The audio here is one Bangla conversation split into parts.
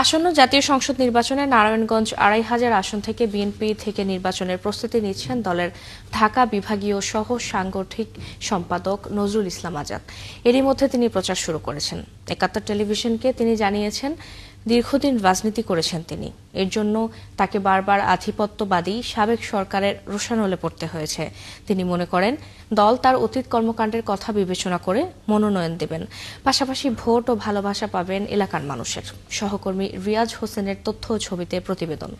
আসন্ন জাতীয় সংসদ নির্বাচনে নারায়ণগঞ্জ আড়াই হাজার আসন থেকে বিএনপি থেকে নির্বাচনের প্রস্তুতি নিচ্ছেন দলের ঢাকা বিভাগীয় সহ সাংগঠিক সম্পাদক নজরুল ইসলাম আজাদ। এরই মধ্যে তিনি প্রচার শুরু করেছেন। একাত্তর টেলিভিশনকে তিনি জানিয়েছেন দীর্ঘদিন রাজনীতি করেছেন তিনি। এর জন্য তাকে বারবার আধিপত্যবাদী সাবেক সরকারের রোষানলে পড়তে হয়েছে। তিনি মনে করেন, দল তার অতীত কর্মকাণ্ডের কথা বিবেচনা করে মনোনয়ন দেবেন। পাশাপাশি ভোট ও ভালোবাসা পাবেন এলাকার মানুষের। সহকর্মী রিয়াজ হোসেনের তথ্য ছবিতে প্রতিবেদন।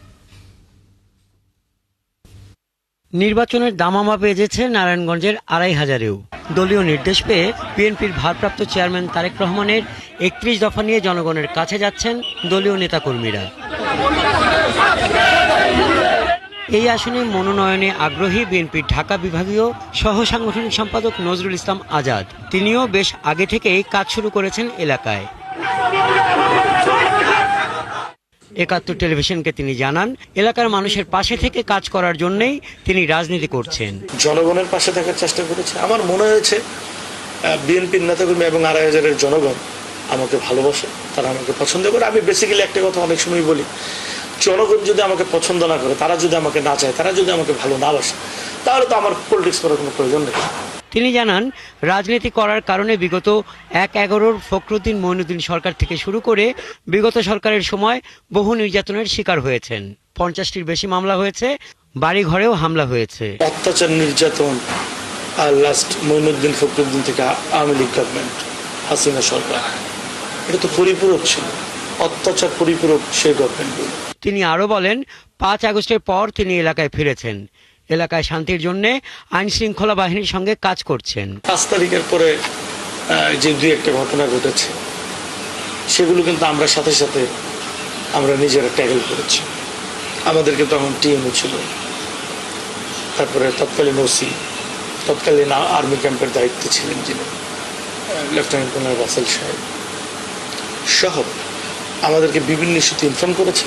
নির্বাচনের দামামা বেজেছে নারায়ণগঞ্জের আড়াই হাজারেও। দলীয় নির্দেশ পেয়ে বিএনপির ভারপ্রাপ্ত চেয়ারম্যান তারেক রহমানের একত্রিশ দফা নিয়ে জনগণের কাছে যাচ্ছেন দলীয় নেতাকর্মীরা। এই আসনে মনোনয়নে আগ্রহী বিএনপির ঢাকা বিভাগীয় সহ সাংগঠনিক সম্পাদক নজরুল ইসলাম আজাদ। তিনিও বেশ আগে থেকেই কাজ শুরু করেছেন এলাকায়। একাত্তর টেলিভিশনকে তিনি জানান, এলাকার মানুষের পাশে থেকে কাজ করার জন্যই তিনি রাজনীতি করছেন। জনগণের পাশে থাকার চেষ্টা করেছে। আমার মনে হয়েছে বিএনপির নেতাকর্মী এবং আড়াই হাজারের জনগণ আমাকে ভালোবাসে, তারা আমাকে পছন্দ করে। আমি বেসিক্যালি একটা কথা অনেক সময় বলি, জনগণ যদি আমাকে পছন্দ না করে, তারা যদি আমাকে না চায়, তারা যদি আমাকে ভালো না বাসে, তাহলে তো আমার পলিটিক্স করার কোনো প্রয়োজন নেই। তিনি জানান রাজনীতি করার কারণে বিগত এক এগারোর ফখরুদ্দিন মইনুদ্দিন সরকার থেকে শুরু করে বিগত সরকারের সময় বহু নির্যাতনের শিকার হয়েছেন। পঞ্চাশটির বেশি মামলা হয়েছে বাড়ি ঘরেও হামলা হয়েছে। অত্যাচার নির্যাতন আর লাস্ট মইনুদ্দিন ফখরুদ্দিন থেকে আওয়ামী লীগ গভর্নমেন্ট হাসিনা সরকার। এটা তো পরিপূরক ছিল। অত্যাচার পরিপূরক সেই গভর্নমেন্টগুলো তিনি আরও বলেন পাঁচ আগস্টের পর তিনি এলাকায় ফিরেছেন। এলাকায় শান্তির জন্য আইন শৃঙ্খলা বাহিনীর সঙ্গে কাজ করছেন। পাঁচ তারিখের পরে যে দুই একটা ঘটনা ঘটেছে, সেগুলো কিন্তু আমরা সাথে সাথে আমরা নিজেরা ট্যাগেল করেছি। আমাদেরকে তখন টিএমও ছিল। তারপরে তৎকালীন ওসি, তৎকালীন আর্মি ক্যাম্পের দায়িত্বে ছিলেন যিনি, লেফটেন্যান্ট কর্নেল রাসেল সাহেব। সহ, আমাদেরকে বিভিন্ন ইস্যুতে ইনফর্ম করেছে।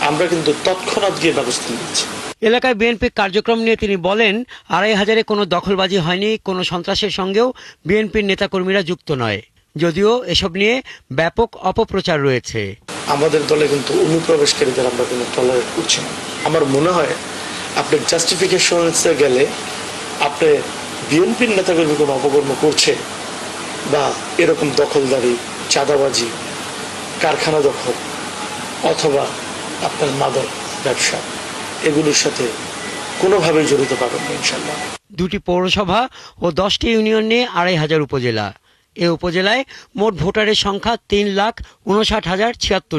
আমরা কিন্তু তৎক্ষণাৎ গিয়ে ব্যবস্থা নিয়েছি এলাকায় বিএনপির কার্যক্রম নিয়ে তিনি বলেন আড়াই হাজারে কোনো দখলবাজি হয়নি কোনো সন্ত্রাসের সঙ্গেও বিএনপির নেতাকর্মীরা যুক্ত নয়। যদিও এসব নিয়ে ব্যাপক অপপ্রচার রয়েছে। আমাদের দলে কিন্তু অনুপ্রবেশকারীদের আমরা কিন্তু টলারেট করছি না। আমার মনে হয় আপনি জাস্টিফিকেশনসে গেলে আপনি বিএনপির নেতাকর্মী কোনো অপকর্ম করছে বা এরকম দখলদারি চাঁদাবাজি কারখানা দখল অথবা আপনার মাদক, ব্যবসা, এগুলোর সাথে কোনোভাবে জড়িত পাবেন না ইনশাল্লাহ দুটি পৌরসভা ও দশটি ইউনিয়ন নিয়ে আড়াই হাজার উপজেলা। এ উপজেলায় মোট ভোটারের সংখ্যা তিন লাখ উনষাট হাজার ছিয়াত্তর